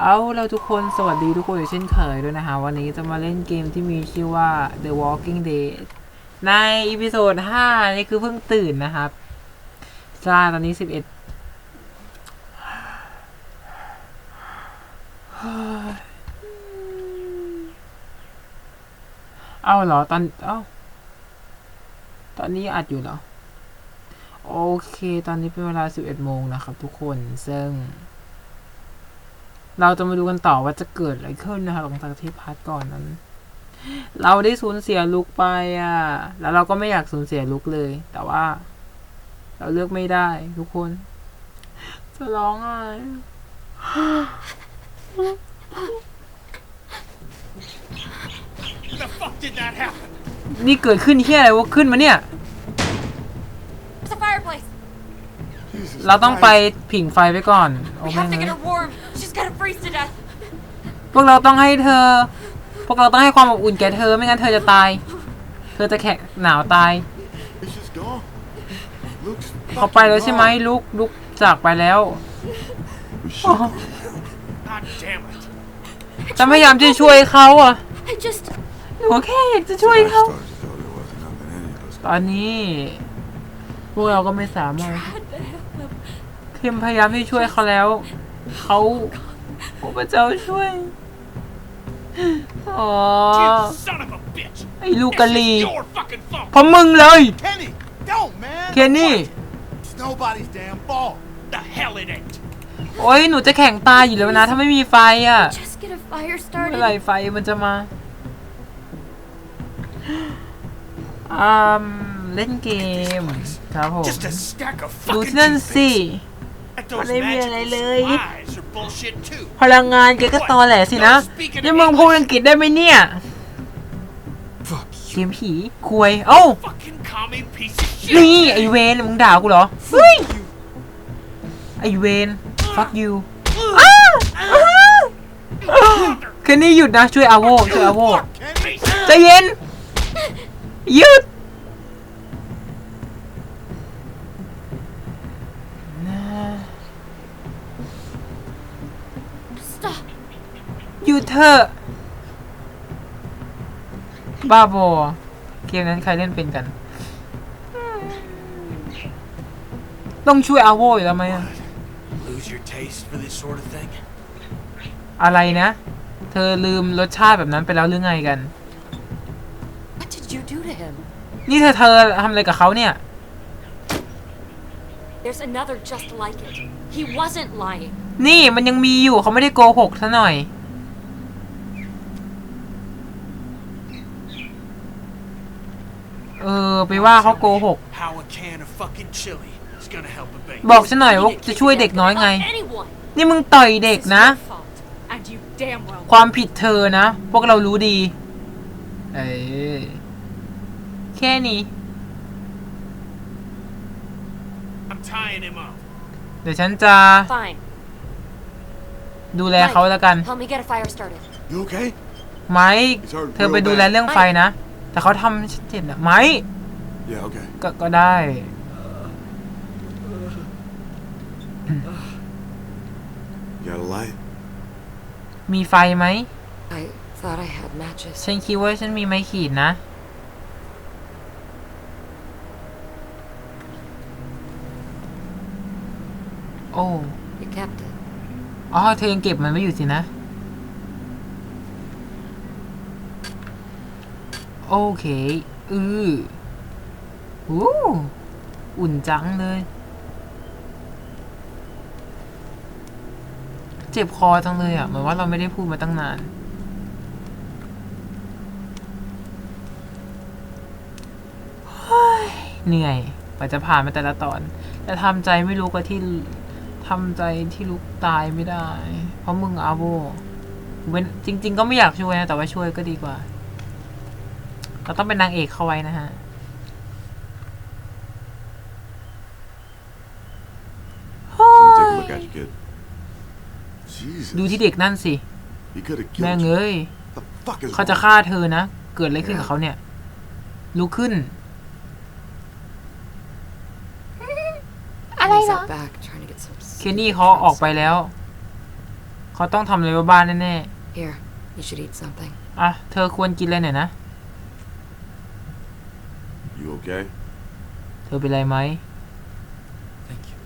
เอาเราทุกคนสวัสดีทุกคนอย่างเช่นเคยด้วยนะคะ วันนี้จะมาเล่นเกมที่มีชื่อว่า The Walking Dead ในอีพิโซด5นี่คือเพิ่งตื่นนะครับใช่ตอนนี้ 11 เอาเหรอ ตอน เอ้า ตอนนี้อัดอยู่เหรอ โอเค ตอนนี้เป็นเวลา 11 โมงนะครับทุกคน ซึ่ง เราจะมาดูกันต่อว่าจะเกิดอะไรขึ้นนะครับหลังจากที่พาร์ทก่อนนั้น เราได้สูญเสียลุกไปอะ แล้วเราก็ไม่อยากสูญเสียลุกเลย แต่ว่า เราเลือกไม่ได้ ทุกคน จะร้องไห้นี่เกิดขึ้นที่อะไรวะขึ้นมาเนี่ย It's a fireplace. Jesus เราต้องไป Christ. ผิงไฟไว้ก่อนโอ้ We แม่ have ง to เล get ย her warm. She's gonna freeze to death. พวกเราต้องให้เธอ พวกเราต้องให้ความอบอุ่นแก่เธอไม่งั้นเธอจะตาย เธอจะแขกหนาวตาย It's just gone. Looks เขาไปแล้วใช่ไหมลุกลุกจากไปแล้ว We should go. God damn it. จะพยายามจะช่วยเขาอะ I just หนูแค่อยากจะช่วย I เขา started to thought there wasn't nothing any of us ตอนนี้ พวกเราก็ไม่สามารถ had to help them. พิมพยายามที่ช่วยเขาแล้ว เขาโอ้พระเจ้าช่วยอ๋อ You son of a bitch. ไอ้ลูกกะลี This is your fucking fault. เพราะมึงเลย Kenny, don't man. เคนนี่ It's nobody's damn fault. The hell it ain't. โอ้ยหนูจะแข่งตายอยู่แล้วนะ ถ้าไม่มีไฟอะ Just get a fire เมื่อไหร่ started. ไฟมันจะมาอืมเล่นเกม ครับผม Just a stack of ดู fucking ที่นั่นสิ toothpicks. And those ไม่มีอะไร magical เลย supplies are bullshit too. พลังงานแกก็ตอแหลสินะนี่มึงพูดอังกฤษได้ไหมเนี่ย Fuck เกมผีควยเอ้า Fucking commie piece of shit. นี่ไอเวนมึงด่ากูเหรอเฮ้ยไอเวน fuck you อ้าอ้าแค่นี้หยุดนะช่วยอาโวช่วยอาโว Kenny. ใจเย็นหยุด Stop. หยุดเถอะ บ้าบอ เกมนั้นใครเล่นเป็นกัน ต้องช่วยอาโวอยู่แล้วไหมอะ Lose your taste for this sort of thing? อะไรนะ เธอลืมรสชาติแบบนั้นไปแล้วหรือไงกัน What did you do to him? นี่เธอเธอทำอะไรกับเขาเนี่ย There's another just like it. He wasn't lying. นี่มันยังมีอยู่เขาไม่ได้โกหกซะหน่อย เออ ไปว่าเขาโกหก How a can of fucking chili is gonna help a baby. บอกฉันหน่อยว่าจะช่วยเด็กน้อยไง Of anyone. นี่มึงต่อยเด็ก This is นะ your fault. And you damn well ความผิดเธอนะ พวกเรารู้ดี เออแค่นี้ I'm tying him up. เดี๋ยวฉันจะ Fine. ดูแลเขาแล้วกัน Help me get a fire started. You okay? ไหมเธอไปดูแลเรื่องไฟนะ แต่เขาทำชัดเจนอะไหม Yeah, okay. ก็ก็ได้ You got a light? มีไฟไหม I thought I had matches. ฉันคิดว่าฉันมีไม้ขีดนะ โอ้ You kept it. อ๋อเธอยังเก็บมันไว้อยู่สินะ โอเค อืออู้อุ่นจังเลย เจ็บคอจังเลยอะเหมือนว่าเราไม่ได้พูดมาตั้งนานเฮ้ยเหนื่อยกว่าจะผ่านมาแต่ละตอน แต่ทำใจไม่รู้กว่าที่ทำใจที่ลุกตายไม่ได้ เพราะมึงอาโบเว้นจริง ๆ ก็ไม่อยากช่วยนะ แต่ว่าช่วยก็ดีกว่า เราต้องเป็นนางเอกเข้าไว้นะฮะ Let me take a look at you, kid. Jesus. ดูที่เด็กนั่นสิ He could have แม่ง killed you. เอ้ย The fuck is เขาจะ wrong? ฆ่าเธอนะ เกิดอะไรขึ้นกับเขาเนี่ย ลุกขึ้น He's out back trying to get some เคนนี่เขาออกไปแล้ว เขาต้องทำอะไรบ้านแน่ Here, you should eat something. ๆ อะ เธอควรกินอะไรหน่อยนะ You okay? เธอเป็นไรไหม Thank you.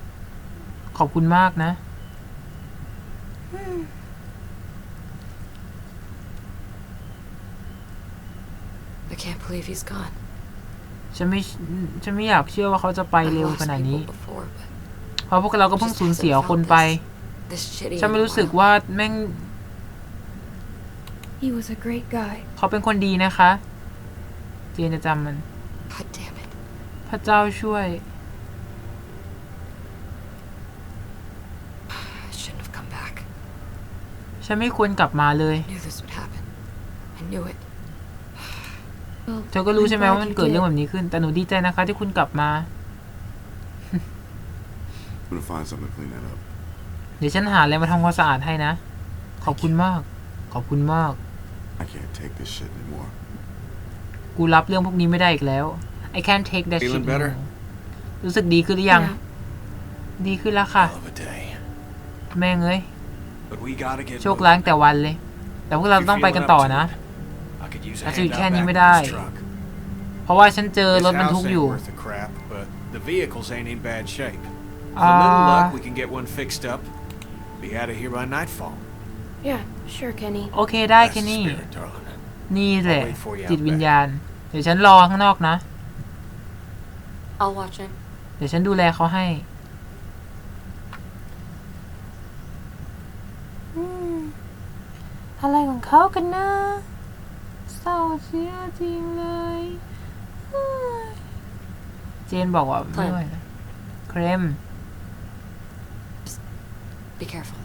ขอบคุณมากนะ I can't believe he's gone. ฉันไม่ ฉันไม่อยากเชื่อว่าเขาจะไป I've เร็ว lost ขนาดนี้ people before, but เพราะพวกเราก็เพิ่งสูญเสียคนไป this shitty ฉันไม่ in a รู้สึก while. ว่าแม่ง He was a great guy. เขาเป็นคนดีนะคะ เจนจะจำมัน God damn it. พระเจ้าช่วย I shouldn't have come back. ฉันไม่ควรกลับมาเลย I knew this would happen. I knew it. Well, เธอก็รู้ I'm ใช่ไหม glad ว่ามัน you เกิด did. เรื่องแบบนี้ขึ้น แต่หนูดีใจนะคะ ที่คุณกลับมา I'm gonna find something to clean that up. เดี๋ยวฉันหาอะไรมาทำความสะอาดให้นะ ขอบคุณมาก ขอบคุณมาก I can't take this shit anymore. กูรับเรื่องพวกนี้ไม่ได้อีกแล้ว I can't take that shit Feeling better? anymore รู้สึกดีขึ้นหรือยัง Yeah. ดีขึ้นแล้วค่ะ Hell of a day. แม่งเอ้ย But we gotta get โชคร้ายตั้งแต่วันเลย แต่พวกเราต้องไปกันต่อนะ I could use a อาจจะหยุด hand แค่ out นี้ back ไม่ with ได้ this truck. เพราะว่าฉันเจอ This รถบรรทุก house อยู่ ain't worth a crap, but the vehicles ain't in bad shape. With อ่า a little luck, we can get one fixed up. Be out of here by nightfall. Yeah, sure, Kenny. โอเคได้ That's แค่ the นี้ spirit, darling. นี่แหละ I'll wait for you out จิตวิญ back. ญาณ เดี๋ยวฉันรอข้างนอกนะ I'll watch him. เดี๋ยวฉันดูแลเขาให้อะไรของเขากันนะเศร้าเสียจริงเลยเฮ้ยเจนบอกว่าไม่ไหวนะเครม Be careful.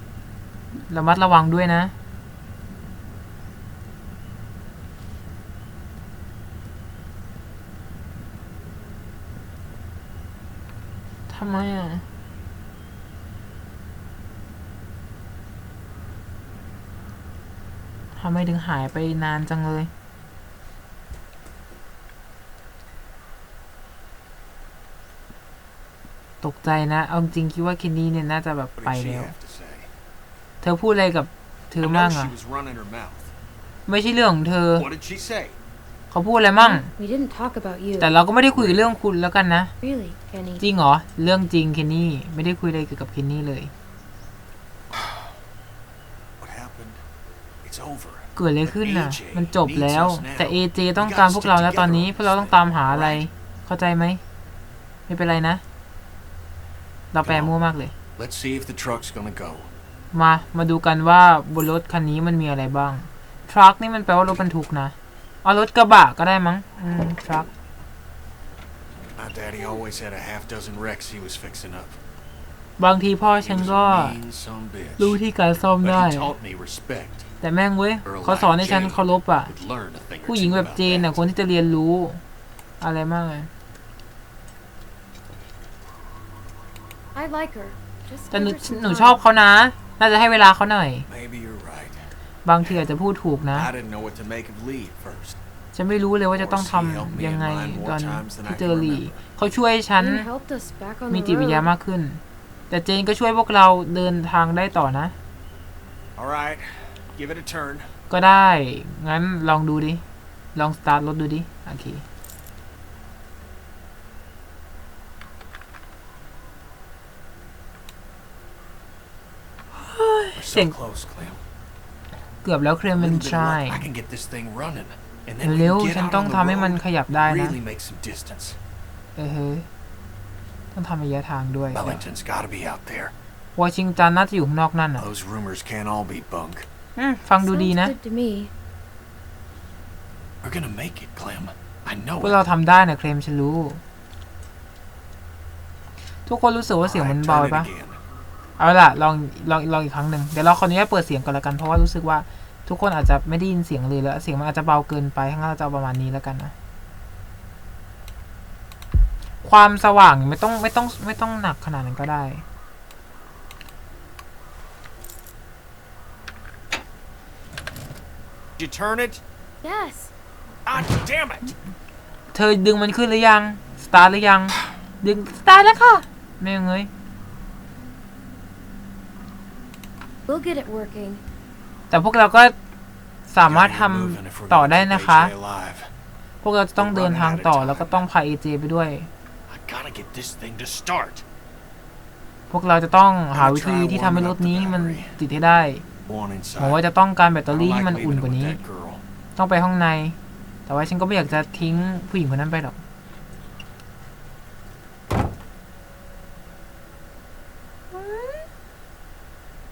ระมัดระวังด้วยนะ ทำไมอะ ทำไมถึงหายไปนานจังเลยตกใจนะ เอาจริงๆคิดว่าเคนนี่เนี่ยน่าจะแบบ What ไป did she แล้ว have to say? เธอพูดอะไรกับเธ I อ know มั่ง she อะ was running her mouth. ไม่ใช่เรื่องของเธอ เขาพูดอะไรมั่ง We didn't talk about you. แต่เราก็ไม่ได้คุยเรื่องคุณแล้วกันนะ Really, Kenny. จริงเหรอ เรื่องจริงเคนนี่ ไม่ได้คุยอะไรเกี่ยวกับเคนนี่เลย What happened? It's over. เกิดอะไรขึ้นน่ะ มันจบแล้ว แต่เอเจต้องการพวกเราแล้วตอนนี้ พวกเราต้องตามหาอะไร เข้าใจไหม ไม่เป็นไรนะ เราแปลมั่วมากเลย Let's see if the truck's gonna go. มา มาดูกันว่าบนรถคันนี้มันมีอะไรบ้าง ทรัคนี่มันแปลว่ารถบรรทุกนะ เอารถกระบะก็ได้มั้งอืมทรัค My daddy always had a half dozen wrecks he was fixing up. บางทีพ่อ He ฉัน was ก็ a mean son of a bitch. รู้ที่การซ่อม But ได้ he taught me respect. แต่แม่งเว้ยเขาสอนให้ฉันเคารพอะ Would learn a thing or ผู้หญิง two แบบ about เจนอะ that. คนที่จะเรียนรู้ อะไรมากเลย I like her. Just แต่หนู give her some หนู time. ชอบเขานะ น่าจะให้เวลาเขาหน่อย Maybe you're right. บางทีอาจจะพูดถูกนะ I didn't know what to make of Lee at first. ฉันไม่รู้เลยว่าจะต้องทำยังไงตอนที่เจอหลีเขาช่วยฉัน You helped us back on มี the จิตวิญญาณ road. มากขึ้น แต่เจนก็ช่วยพวกเราเดินทางได้ต่อนะ All right, give it a turn. ก็ได้ งั้นลองดูดิ ลองสตาร์ทรถดูดิ โอเค We're so Think- close, Clem. เกือบแล้วเครม A เป็น little bit of ใช่ luck, I can get this thing running, and then we เร็ว can get ฉัน out ต้อง on ทำให้ the มัน road. ขยับได้นะ Really make some distance. เออเฮ้ยต้องทำระยะทางด้วย Wellington's got to be out there. วอชิงตันน่าจะอยู่ข้างนอกนั่นอะ Those rumors can't all be bunk. อืมฟังดู Sounds ดีนะ good to me. We're gonna make it, Clem. I know พวก it. เราทำได้นะเคลมฉันรู้ ทุกคนรู้สึกว่าเสียงมัน Alright, เบา turn ไป it ปะ again. เอาล่ะลองลองลองอีกครั้งหนึ่งเดี๋ยวเราขออนุญาตเปิดเสียงก่อนละกันเพราะว่ารู้สึกว่าทุกคนอาจจะไม่ได้ยินเสียงเลยแล้วเสียงมันอาจจะเบาเกินไปทั้างนั้นเราจะเอาประมาณนี้แล้วกันนะความสว่างไม่ต้องไม่ต้องไม่ต้องหนักขนาดนั้นก็ได้ Did you turn it? Yes. Ah, damn it! เธอดึงมันขึ้นหรือยัง สตาร์ทหรือยัง ดึงสตาร์ทแล้วค่ะ ไม่งเงย We'll We'll get it working. แต่พวกเราก็สามารถ Gotta ทำ get moving if we're ต่อ gonna ได้ keep นะคะ AJ alive. พวกเราจะต้องเดินทางต่อแล้วก็ต้องพาเอเจไปด้วย I gotta get this thing to start. พวกเราจะต้องหาวิธีที่ทำให้รถนี้มันติดให้ได้ One หวังว่า inside. จะต้องการแบตเตอ I รี่ don't ให้ like มันอุ่น leaving กว่า it with นี้ that girl. ต้องไปห้องใน แต่ว่าฉันก็ไม่อยากจะทิ้งผู้หญิงคนนั้นไปหรอก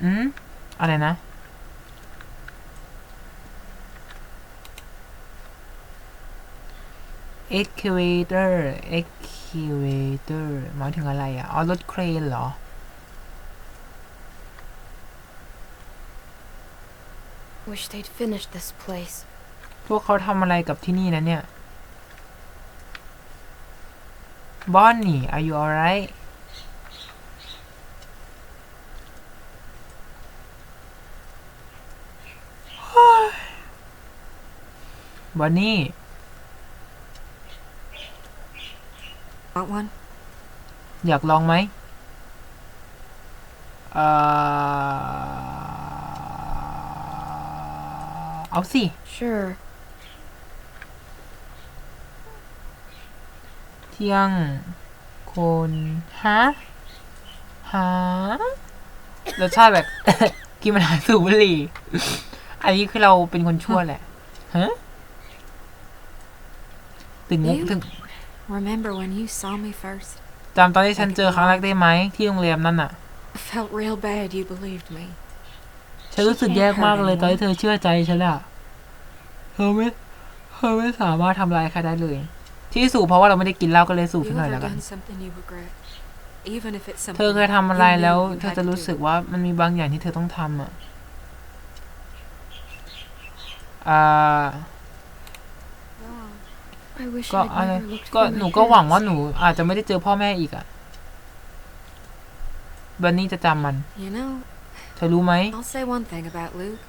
อืมอะไรนะ excavator excavator หมายถึงอะไรอะ อ๋อ รถเครนเหรอ Wish they'd finished this place. พวกเขาทำอะไรกับที่นี่นะเนี่ยบอนนี่ are you alright บอนนี่ Want one? อยากลองไหมเอ่อเอาสิ Sure. เที่ยงคนฮะฮะรสชาติแบบ กินมันหาสูบบุหรี่ อันนี้คือเราเป็นคนชั่วแหละฮะ ถึงมุก You? ถึง Remember when you saw me first? จำตอนที่ฉันเจอครั้งแรกได้ไหมที่โรงแรมนั่นน่ะ I felt real bad you believed me. ฉันรู้สึกแย่มากเลยตอนที่เธอเชื่อใจฉันอะเธอไม่เธอไม่สามารถทำลายใครได้เลย ที่สูบเพราะว่าเราไม่ได้กินเหล้าก็เลยสูบ You สักหน่อย ever แล้วกัน done something you regret? Even if it's เธอ something เคยทำอะไร you knew แล้ว you เธอ had จะ to รู้ do? สึกว่ามันมีบางอย่างที่เธอต้องทำอะอ่า I wish ก็ I'd อะไร never looked ก็ for my หนูก็หวังว่า parents. หนูอาจจะไม่ได้เจอพ่อแม่อีกอะบันนี่จะจำมัน You know, เธอรู้ไหม I'll say one thing about Luke.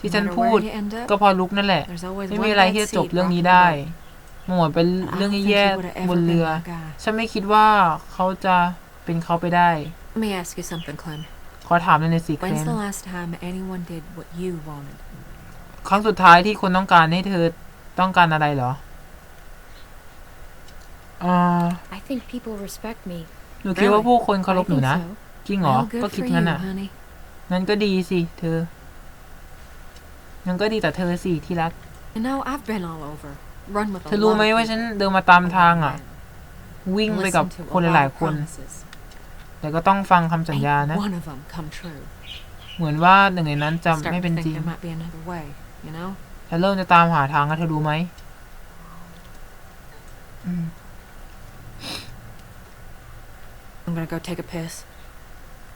ที่ No ฉัน matter พูด where you end up, ก็เพอลุกนั่นแหละ there's always ไม่ one มีอะไร bad ที่จะจบ seed เรื่องนี้ rocking the ได้ boat. มันเหมือนเป็น And I เรื่อง don't think แย่ he would've ๆ ever บน been เรือ that guy. ฉันไม่คิดว่าเขาจะเป็นเขาไปได้ Let me ask you something, Clem. ขอถามในอยในอยสิเคล When's ม the last time anyone did what you wanted? ครั้งสุดท้ายที่คนต้องการให้เธอต้องการอะไรเหรอ อ่า I think people respect me. หนูคิดว่าผู้คนเคาร I พหนู think นะ so. จริงเหรอ Well, ก็ good คิด for งั้น you, อะ honey. งั้นก็ดีสิ เธอ งั้นก็ดีแต่เธอสิที่รัก You know, I've been all over. Run with เธ a อรู้ lot ไหม of ว่าฉัน people. เดินมาตามทางอะ วิ่งไปกับ Listen to คน a หลาย lot ๆ of คน promises. แต่ก็ต้องฟังคำสัญญา Ain't นะ one of them come true. เหมือนว่าหนึ่งในนั้นจะ Starting ไม่ to เป็น think จริง there might be another way, you know? ฉันเริ่มจะตามหาทางแล้วเธอรู้ไหมอืม I'm gonna go take a piss.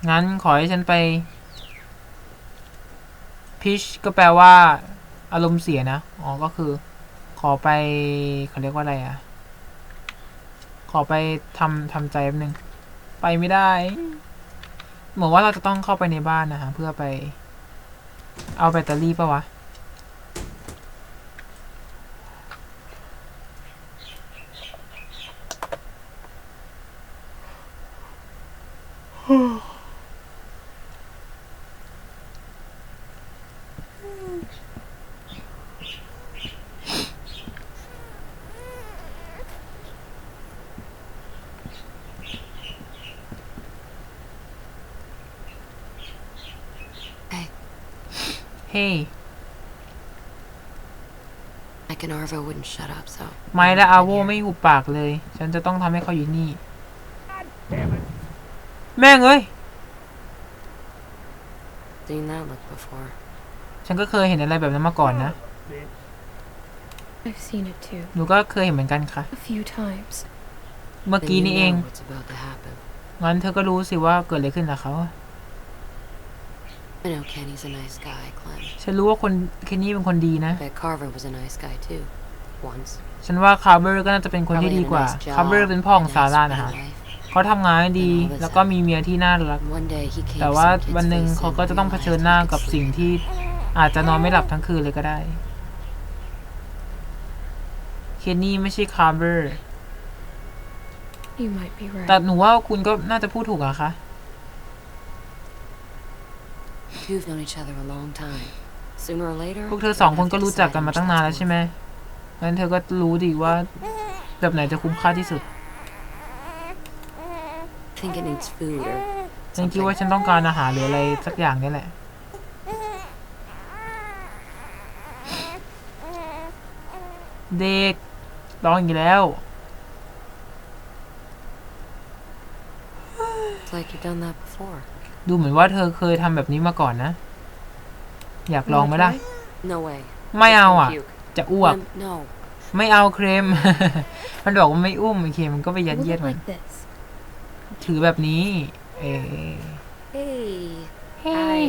งั้นขอให้ฉันไปพิชก็แปลว่า อารมณ์เสียนะ อ๋อ ก็คือ ขอไปเขาเรียกว่าอะไรอะขอไปทำทำใจแป๊บนึง ไปไม่ได้ เหมือนว่าเราจะต้องเข้าไปในบ้านนะฮะ เพื่อไป เอาแบตเตอรี่ปะวะ Hey, เฮ้ย Mike and Arvo wouldn't shut up, so. ไม้และอาโวไม่หุบปากเลย ฉันจะต้องทำให้เขาอยู่นี่ แม่งเอ้ย Seen that look before. ฉันก็เคยเห็นอะไรแบบนั้นมาก่อนนะ I've seen it too. หนูก็เคยเห็นเหมือนกันค่ะ A few times. เมื่อ Then กี้ you นี่เอง know what's about to happen. งั้นเธอก็รู้สิว่าเกิดอะไรขึ้นกับเขา I know Kenny's a nice guy, Clem. ฉันรู้ว่าคนเคนนี่เป็นคนดีนะ Bet Carver was a nice guy too. Once. ฉันว่าคาร์เบอร์ก็น่าจะเป็นคนที่ Probably ดี had a กว่า nice job, คาร์เบอร์เป็นพ่อของ a ซา nice ร่านะคะ family life. เขาทำงานได้ดี แล้วก็มีเมียที่น่ารัก And one day he came แต่ to ว่า some kid's วันหนึ่ง face เขา and ก็จะต้องเผชิญ realized หน้า he could กับสิ่ง sleep. ที่อาจจะนอนไม่หลับทั้งคืนเลยก็ได้ เคนนี่ไม่ใช่คาร์เบอร์ You might be right. แต่หนูว่าคุณก็น่าจะพูดถูกอะคะ Two have known each other a long time. Sooner or later, พวกเธอสองคนก็รู้จักกันมาตั้งนานแล้วใช่ไหมงั้นเธอก็รู้ดีว่าแบบไหนจะคุ้มค่าที่สุด think it needs food or ฉันคิดว่าฉันต้องการอาหารหรืออะไรสักอย่างนี่แหละ เด็กร้องอีกแล้ว it's like you've done that before. ดูเหมือนว่าเธอเคยทำแบบนี้มาก่อนนะ อยากลองไหมล่ะ No way. ไม่ It's เอา gonna อะ puke. จะอ้วก Um, no. ไม่เอาเครม มันบอกว่าไม่อุ้มโอเคมันก็ไปยัด Hold เยียด it มัน like this. ถือแบบนี้ เอ Hey. เฮ้ย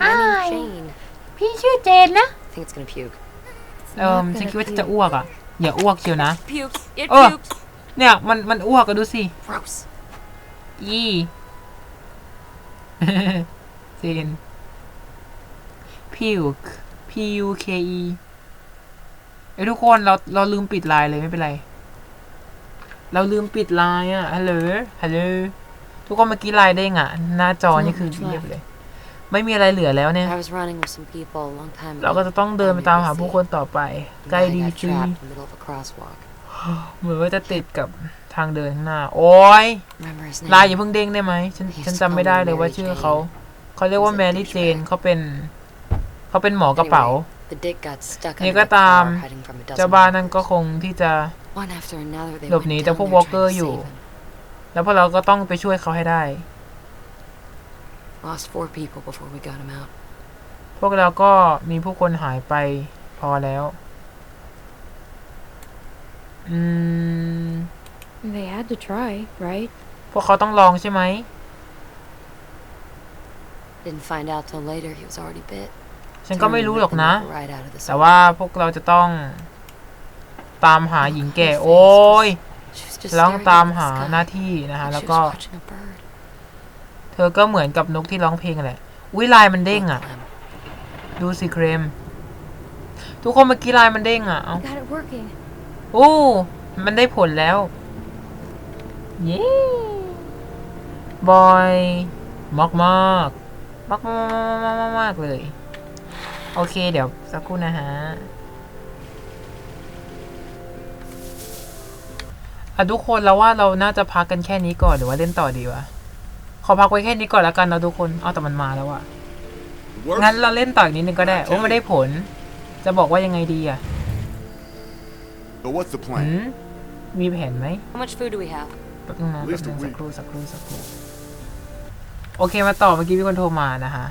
My name's Shane. พี่ชื่อเจนนะ I think it's gonna puke. เออฉันคิดว่าจะอ้วกอะ อย่าอ้วกเชียวนะ Pukes. It Oh. pukes. เนี่ย มันมันอ้วกก็ดูสิ Gross. อีเจน puke p u k e เอ้ยทุกคนเราเราลืมปิดไลน์เลยไม่เป็นไร เราลืมปิดไลน์อะฮัลโหลฮัลโหลทุกคนเมื่อกี้ไลน์เด้งอะ หน้าจอนี่คือเรียบเลย ไม่มีอะไรเหลือแล้วเนี่ย I was running with some people a long time เรา ago. ก็จะต้องเดินไปตามหาผู้คนต่อไป And ใกล้ then I ดี got จี trapped in the middle of a crosswalk. เหมือนว่าจะติดกับทางเดินข้างหน้า โอ้ย Remember his ไลน์อย่า name? เพิ่งเด้งได้ไหมฉันฉันจำไม่ได้เลยว่าชื่อเขา เขาเรียกว่าแมรี่เจนเขาเป็นเขาเป็นหมอกระเป๋า The dick got stuck นี่ under ก็ a ตาม car heading from a เจ้า dozen บ้านนั่น miles. ก็คงที่จะ One after another, they หลบ went หนี down จากพวก there วอล์กเกอ trying ร์ to อยู่ save him. แล้วพวกเราก็ต้องไปช่วยเขาให้ได้ Lost four people before we got him out. พวกเราก็มีผู้คนหายไปพอแล้ว อืม They had to try, right? พวกเขาต้องลองใช่ไหม Didn't find out till later he was already bit. ฉันก็ไม่รู้หรอกนะ Turned Right out of the แต่ว่าพวกเราจะต้อง ตามหาหญิงแก่ โอ้ย She was just เราต้อง staring ตาม at the หา sky. หน้าที่นะฮะ like แล้ว she ก็ was watching a bird. เธอก็เหมือนกับนกที่ร้องเพลงแหละ อุ้ยลายมันเด้ง Look, อะ Clem, ดูสิเครม ทุกคนเมื่อกี้ลายมันเด้งอะเอา Got it working. โอ้ มันได้ผลแล้ว เย้บอยมากมากมากมากมากมากมากเลย โอเค เดี๋ยวสักครู่นะฮะอะทุกคนแล้วว่าเราน่าจะพักกันแค่นี้ก่อนหรือว่าเล่นต่อดีวะ ขอพักไว้แค่นี้ก่อนแล้วกันนะทุกคน เอาแต่มันมาแล้วอะงั้นเราเล่นต่ออีกนิดนึงก็ได้ โอ้ไม่ได้ผล จะบอกว่ายังไงดีอะ So what's the หื plan? มมีแผนไหม How much food do we have? แป๊บนึงนะ At แป๊ least บ a นึงสัก week. ครู่สักครู่สักครู่โอเคมาต่อเมื่อกี้มีคนโทรมานะคะ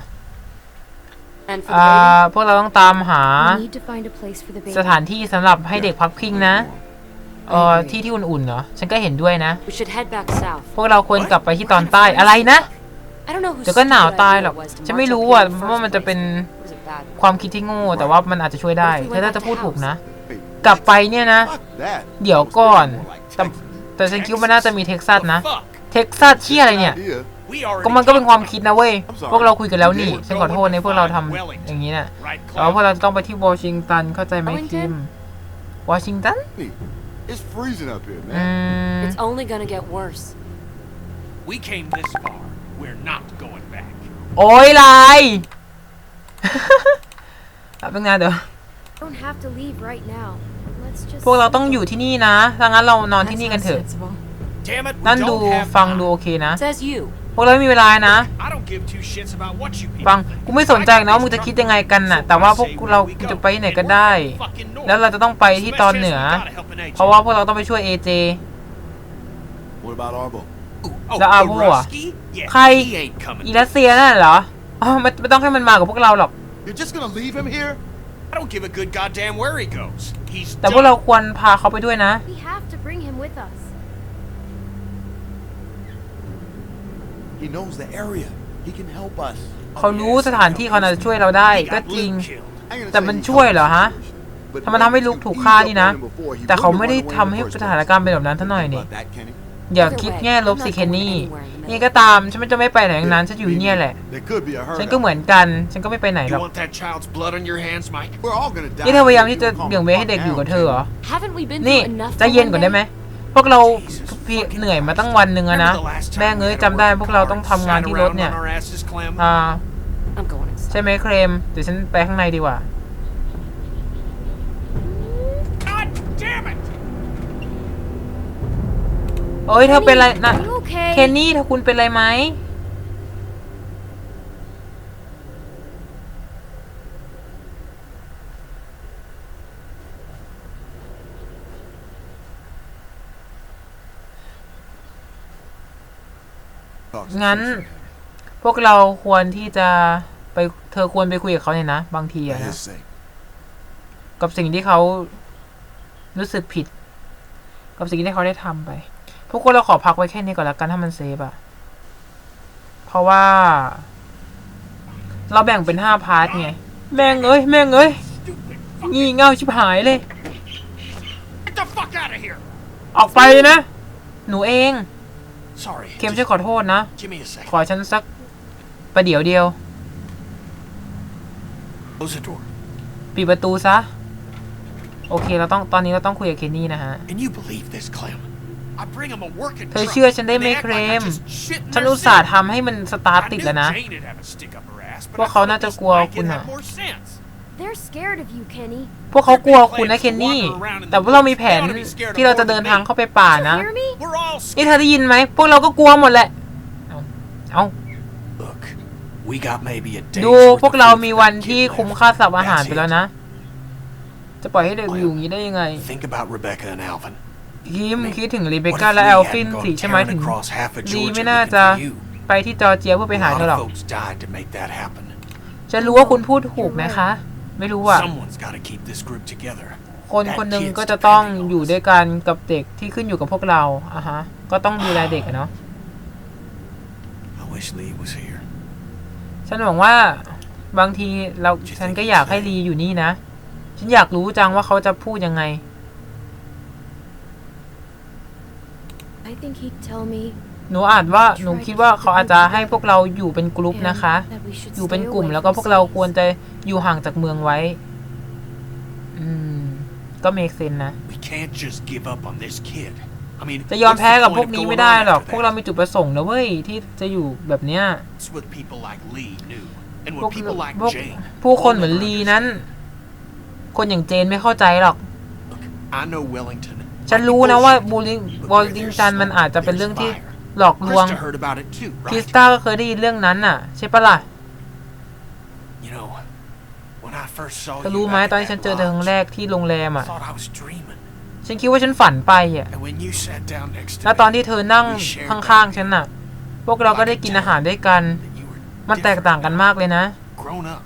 And for the อ่า baby? พวกเราต้องตามหา We need to find a place for the baby. สถานที่สำหรับให้เด็กพักพิงนะ Warm. เออที่ที่อุ่นๆเหรอ ฉันก็เห็นด้วยนะ We should head back south. พวกเราควรกลับไปที่ตอนใต้อะไรนะ I don't know who เดี๋ยวก็หนาว stupid ตาย idea หรอก it was to ฉันไม่ march รู้ up อะ here in the ว่ามัน first จะเป็น place. It was a bad one. ความคิดที่โง่แต่ว่ามันอาจจะช่วยได้ What if we เธอ went น่า back จะ to พูดถูกนะ house? Hey, กลับไปเนี่ยนะ fuck that. เดี๋ยว I was ก่อน thinking more like แต่ Texas. แต่ฉันคิดว่ามันน่าจะมีเท็กซัสนะ Fuck. เท็กซัสเชี่ยอะไรเนี่ย Idea. We already ก็มันก็เป็นความคิดนะเว้ย I'm sorry. พวกเราคุยกันแล้วนี่ We're ฉันขอโทษใน going พวกเราทำ to Wellington อย่างนี้น่ะ Right, แต่ว่าพวก Clem? เราจะต้องไปที่วอชิงตันเข้าใจไหม Wellington? คิม วอชิงตัน Hey, It's freezing up here, อื man. ม It's only gonna get worse. We came this far. We're not going back. โอ้ยลายแป๊บนึงนะเดี๋ยว Don't have to leave right now. Let's just. พวกเราต้องอยู่ที่นี่นะถ้างั้นเรานอนที่นี่กันเถอะ Damn it, we นั่นดู don't have ฟังดู time. โอเคนะ Says you. พวกเราไม่มีเวลานะ I don't give two shits about what you people ฟัง think. กูไม่สนใจนะว่ามึงจะคิดยังไงกันน่ะ แต่ว่าพวกเราจะไปไหนก็ได้ แล้วเราจะต้องไปที่ตอนเหนือ เพราะว่าพวกเราต้องไปช่วยเอเจ What about Arbo? Oh, แล้วอาโบอะ Rusky? Yeah, ใคร he ain't coming. อีรัสเซียนั่นเหรออ๋อไม่ไม่ต้องให้มันมากับพวกเราหรอก You're just gonna leave him here? I don't give a good goddamn where he goes. He's แต่พวก done. เราควรพาเขาไปด้วยนะ We have to bring him with us. He knows the area. He can help us. เขารู้สถานที่เขาน่าจะช่วยเราได้ He ก็ got จริง Luke killed. I ain't gonna แต่ say มัน he ช่วยเหรอ helped ฮะ us, but ถ้ามันทำให้ลูกถูกฆ่านี่นะ eased up on him before, he แต่เขา wouldn't ไม่ได้ run away ทำให้ in the first สถาน place. การณ์เป็นแบบนั้นเท่าหน่อยนี่ About that, Kenny? อย่าคิดแง่ลบสิเคนนี่นี่ก็ตามฉันไม่จะไม่ไปไหนทั้งนั้นฉันอยู่ที่เนี่ยแหละ There could be a hurt ฉันก็ out. เหมือนกัน ฉันก็ไม่ไปไหนหร You อก want that child's blood on your hands, Mike? We're all gonna die. นี่เธอพยายามที่จะ You calm เบี่ยงเบนให้เด็กอยู่กับเธอเหรอ Haven't we been นี่ through enough ใจ for เย็น one ก่อนได้ไหม day? พวกเราพี่เหนื่อยมาตั้งวันหนึ่งอะนะ แม่งเอ้ยจำได้พวกเราต้องทำงานที่รถเนี่ย Riding around on our asses, Clem? อ่าใช่ไหมเครมเดี๋ยวฉันไปข้างในดีกว่า God damn it! เอ้ยเธอเป็นไรนะ Are you okay? เคนนี่เธอคุณเป็นไรไหม Talk งั้น some shit. พวกเราควรที่จะไปเธอควรไปคุยกับเขาเนี่ยนะ บางที For อะนะ his sake. กับสิ่งที่เขารู้สึกผิด กับสิ่งที่เขาได้ทำไป พวกเราขอพักไว้แค่นี้ก่อนละกันถ้ามันเซฟอะเพราะว่า เราแบ่งเป็นห้าพาร์ทไง แม่งเอ้ย แม่งเอ้ย Stupid งี่เง่าชิบหายเลย Get the fuck out of here! ออกไปนะ หนูเอง Sorry. เคมช่วยขอโทษนะ Give me a second. ขอฉันสักประเดี๋ยวเดียว Close the door. ปิดประตูซะ โอเค เราต้อง ตอนนี้เราต้องคุยกับเคนนี่นะฮะ Can you believe this, Clem? I bring him a working เธอ truck, เชื่อฉันได้ไหม and they act เคร like I ม just shit in ฉัน their อุตส่าห์ city. ทำให้มันสตาร์ท I ติด knew แล้วนะ Jane'd have a stick up her ass, but พวก I เขา thought น่าจะ this กลัว Mike คุณ had อะ more sense. They're scared of you, Kenny. พวกเขากลัวคุณนะเคนนี่ แต่ว่าเรามีแผนที่เราจะเดินทางเข้าไปป่า Did นะ you hear me? We're all นี่ scared. เธอได้ยินไหม พวกเราก็กลัวหมดแหละ เอาเอา Look, we got maybe a day's ดู worth พวก of เรา food มี for วัน that ที่ kid คุ้ม left. ค่าสับอาหาร That's ไปแล้ว it. นะ จะปล่อยให้เด็กอยู่อย่างนี้ได้ยังไง Think about Rebecca and Alvin. คิมคิดถึงรีเบ What คก้า if และ we แอล hadn't ฟิน gone สิใช่ไหม tearing ถึง across half of ลี Georgia ไม่น่า looking จะ for you? ไปที่จอร์เจียเพื่อไป A หาเธ lot อหร of อก folks died to make that happen. ฉันรู้ว่าคุณพูดถูกนะคะ ไม่รู้อะ Someone's got to keep this group together. คนคนหนึ่งก็จะต้องอยู่ด้วยกันกับเด็กที่ขึ้นอยู่กับพวกเราอะฮะ ก็ต้องดูแลเด็กอะเนาะ I wish Lee was here. ฉันหวังว่าบางทีเราฉันก็อยากให้ลีอยู่นี่นะ ฉันอยากรู้จังว่าเขาจะพูดยังไง I think he'd tell me หนูอาจว่าหนูคิดว่าเขาอาจจะให้พวกเราอยู่เป็นกลุ่ม and นะคะ that we should อยู่เป็น stay กลุ่ม away แล้วก็ from พวกเรา cities. ควรจะอยู่ห่างจากเมืองไว้ อืม ก็เมกเซนนะ We can't just give up on this kid. I mean, จะยอม what's แพ้ the กับ point พวก of นี้ going ไม่ได้ on หรอก after พวกเรา that? มีจุดประสงค์นะเว้ย ที่จะอยู่แบบเนี้ย It's what people like Lee knew. And พว what ก people like พวก Jane. ผู้คน will เหมือน never ลีนั้น understand. คนอย่างเจนไม่เข้าใจหรอก Look, I know Wellington. ฉัน might be รู้นะว่า bullshit, บูลิง but วอล where ลิง there's ตันมัน smoke, อาจจะเป็น there's เรื่องที่ fire. หลอกลวง Krista heard about it too, คริส right? ตาก็เคยได้ยินเรื่องนั้นน่ะ ใช่ปะล่ะ You know, when I first saw เธอ you รู้ไหม back at ตอนที่ฉัน that เจอเธอครั้ง lodge, แรกที่โรงแรม I อะ thought I was dreaming. ฉันคิดว่าฉันฝันไปอะ And when you sat down next to แล้วตอน me, ที่เธอนั่งข้างๆฉันน่ะ พวกเราก็ได้กินอาหารด้วยกัน that you were มันแตกต่างกันมากเลยนะ grown up.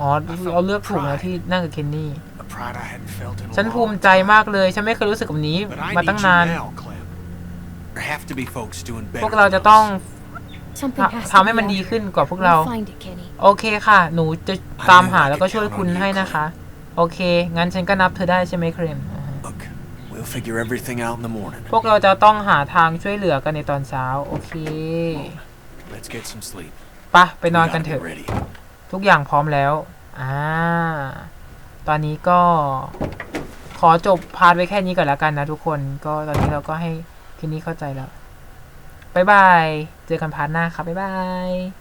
อ๋อเราเลือกถูกนะที่นั่งกับเคนนี่ A pride I hadn't felt in a ฉัน long ภูมิใจมากเลย ฉันไม่เคยรู้สึกแบบนี้ But I มา need ตั้ง you นาน now, Clem. There have to be folks doing พวก better เรา than จะต้อง us. Something has to ทำให้มัน be ดี altered. ขึ้นกว่าพวกเรา We'll find it, Kenny. โอเคค่ะ หนูจะตามหาแล้วก็ช่วยคุณให้นะคะ โอเค งั้นฉันก็นับเธอได้ใช่ไหมเครมอ่าฮะ Look, we'll figure everything out in the morning. พวกเราจะต้องหาทางช่วยเหลือกันในตอนเช้า โอเค Let's get some sleep. ไปะไป We นอน gotta กันเถอะ get ready. ทุกอย่างพร้อมแล้ว อ่า ตอนนี้ก็ขอจบพาร์ทไว้แค่นี้ก่อนแล้วกันนะทุกคน ก็ตอนนี้เราก็ให้คินนี่เข้าใจแล้ว บ๊ายบาย เจอกันพาร์ทหน้าครับ บ๊ายบาย